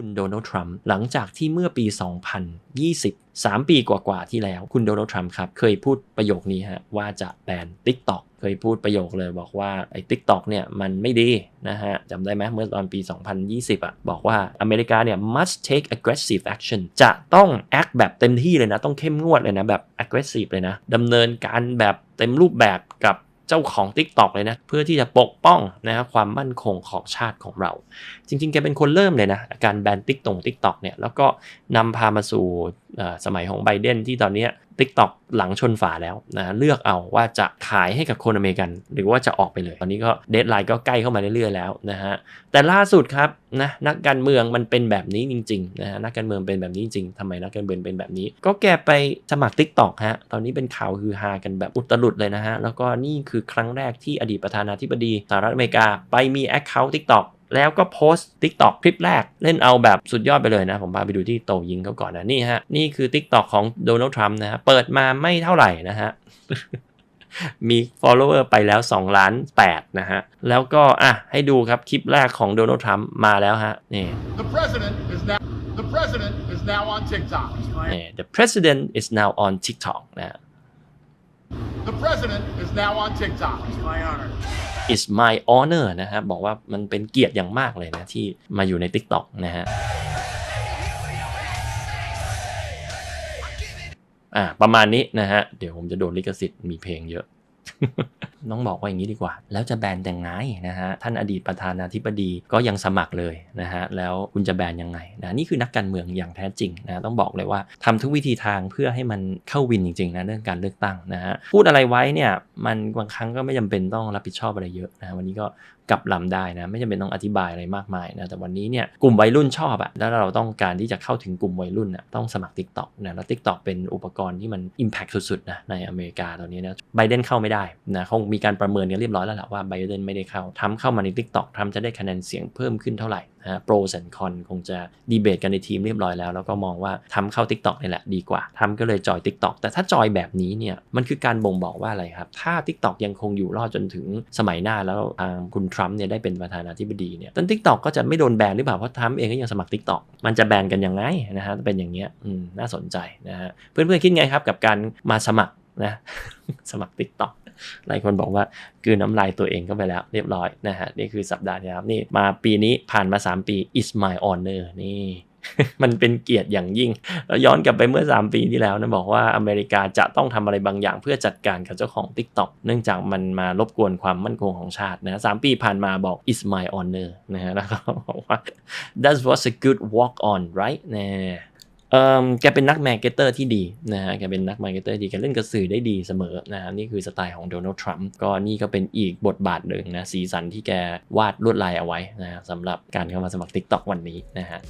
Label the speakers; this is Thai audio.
Speaker 1: คุณโดนัลด์ทรัมป์หลังจากที่เมื่อปี 2020 3 ปีกว่าๆที่แล้ว คุณโดนัลด์ทรัมป์ครับ เคยพูดประโยคนี้ฮะว่าจะแบน TikTok เคยพูดประโยคเลยบอกว่าไอ้ TikTok เนี่ยมันไม่ดีนะฮะจำได้ไหมเมื่อตอนปี 2020อะบอกว่าอเมริกาเนี่ย must take aggressive action จะต้อง act แบบเต็มที่เลยนะ ต้องเข้มงวดเลยนะ แบบ aggressive เลยนะดำเนินการแบบเต็มรูปแบบกับ เจ้าของ TikTok เลยนะ เพื่อที่จะปกป้องนะครับความมั่นคงของชาติของเรา จริงๆ แกเป็นคนเริ่มเลยนะ การแบนติ๊กตงติ๊กตอกเนี่ยแล้วก็นำพามาสู่สมัยของไบเดนที่ตอนนี้ ติ๊กตอกหลังชนฝาแล้วนะเลือกเอาว่าจะขายให้กับคนอเมริกัน หรือว่าจะออกไปเลย ตอนนี้ก็เดทไลน์ก็ใกล้เข้ามาเรื่อยๆแล้วนะฮะแต่ล่าสุดครับนะนักการเมืองมันเป็นแบบนี้จริงๆนะฮะนักการเมืองเป็นแบบนี้จริงๆทำไมนักการเมืองเป็นแบบนี้ ก็แกไปสมัครติ๊กตอกฮะตอนนี้เป็นข่าวฮือฮากันแบบอุตลุดเลยนะฮะแล้วก็นี่คือครั้งแรกที่อดีตประธานาธิบดีสหรัฐอเมริกาไปมี Account TikTok แล้วก็โพสต์ TikTok คลิปแรกเล่นเอาแบบสุดยอดไปเลยนะ ผมพาไปดูที่โตยิงเขาก่อนนะ นี่ฮะ นี่คือ TikTok ของโดนัลด์ทรัมป์นะฮะ เปิดมาไม่เท่าไหร่นะฮะ มี follower ไปแล้ว 2 ล้าน 8 นะฮะ แล้วก็ อะ ให้ดูครับคลิปแรกของโดนัลด์ทรัมป์มาแล้วฮะ นี่
Speaker 2: The president is now the president is now on TikTok.
Speaker 1: นี่ the president is now on TikTok นะฮะ
Speaker 2: The president is now on TikTok.
Speaker 3: My honor.
Speaker 1: Is my honor นะฮะบอกว่ามันเป็นเกียรติอย่างมากเลยนะที่มาอยู่ใน TikTok นะฮะอ่าประมาณนี้นะฮะ เดี๋ยวผมจะโดนลิขสิทธิ์มีเพลงเยอะ น้องบอกว่าอย่างนี้ดีกว่า แล้วจะแบนยังไงนะฮะท่านอดีตประธานาธิบดีก็ยังสมัครเลยนะฮะแล้วคุณจะแบนยังไงนะนี่คือนักการเมืองอย่างแท้จริงนะต้องบอกเลยว่าทำทุกวิธีทางเพื่อให้มันเข้าวินจริงๆนะเรื่องการเลือกตั้งนะฮะพูดอะไรไว้เนี่ยมันบางครั้งก็ไม่จำเป็นต้องรับผิดชอบอะไรเยอะนะวันนี้ก็กลับลำได้นะไม่จำเป็นต้องอธิบายอะไรมากมายนะแต่วันนี้เนี่ยกลุ่มวัยรุ่นชอบอะแล้วเราต้องการที่จะเข้าถึงกลุ่มวัยรุ่นอะต้องสมัคร TikTok นะแล้ว TikTok เป็นอุปกรณ์ที่มัน Impact สุดๆนะในอเมริกาตอนนี้นะไบเดนเข้าไม่ได้นะคงมีการประเมินกันเรียบร้อยแล้วแหละว่าไบเดนไม่ได้เข้าทำเข้ามาใน TikTok ทำจะได้คะแนนเสียงเพิ่มขึ้นเท่าไหร่นะโปรแอนคอนคงจะดีเบตกันในทีมเรียบร้อยแล้ว แล้วก็มองว่าทำเข้า TikTok นี่แหละดีกว่าทำก็เลยจอย TikTok แต่ถ้าจอยแบบนี้เนี่ยมันคือการบ่งบอกว่าอะไรครับ ถ้า TikTok ยังคงอยู่รอดจนถึงสมัยหน้าแล้วทางคุณทรัมป์เนี่ยได้เป็นประธานาธิบดีเนี่ยต้น TikTok ก็จะไม่โดนแบนหรือเปล่าเพราะทรัมป์เองก็ยังสมัคร TikTok มันจะแบนกันยังไงนะฮะเป็นอย่างเงี้ยอืมน่าสนใจนะฮะเพื่อนๆคิดไงครับกับการมาสมัครนะสมัคร TikTok หลายคนบอกว่าคือน้ำลายตัวเองก็ไปแล้วเรียบร้อยนะฮะนี่คือสัปดาห์ที่แล้วนี่มาปีนี้ผ่านมา 3 ปี is my honor นี่มันเป็นเกียรติอย่างยิ่งแล้วย้อนกลับไปเมื่อ 3 ปีที่แล้วนะบอกว่าอเมริกาจะต้องทำอะไรบางอย่างเพื่อจัดการกับเจ้าของ TikTok เนื่องจากมันมารบกวนความมั่นคงของชาตินะสามปีผ่านมาบอก is my honor นะฮะแล้วก็บอกว่า that was a good walk on right นะ แกเป็นนักแมร์เก็ตเตอร์ที่ดีนะฮะแกเป็นนักแมร์เก็ตเตอร์ที่แกเล่นกระสือได้ดีเสมอนะฮะนี่คือสไตล์ของโดนัลด์ทรัมป์ก็นี่ก็เป็นอีกบทบาทหนึ่งนะสีสันที่แกวาดลวดลายเอาไว้นะฮะสำหรับการเข้ามาสมัคร TikTok วันนี้นะฮะ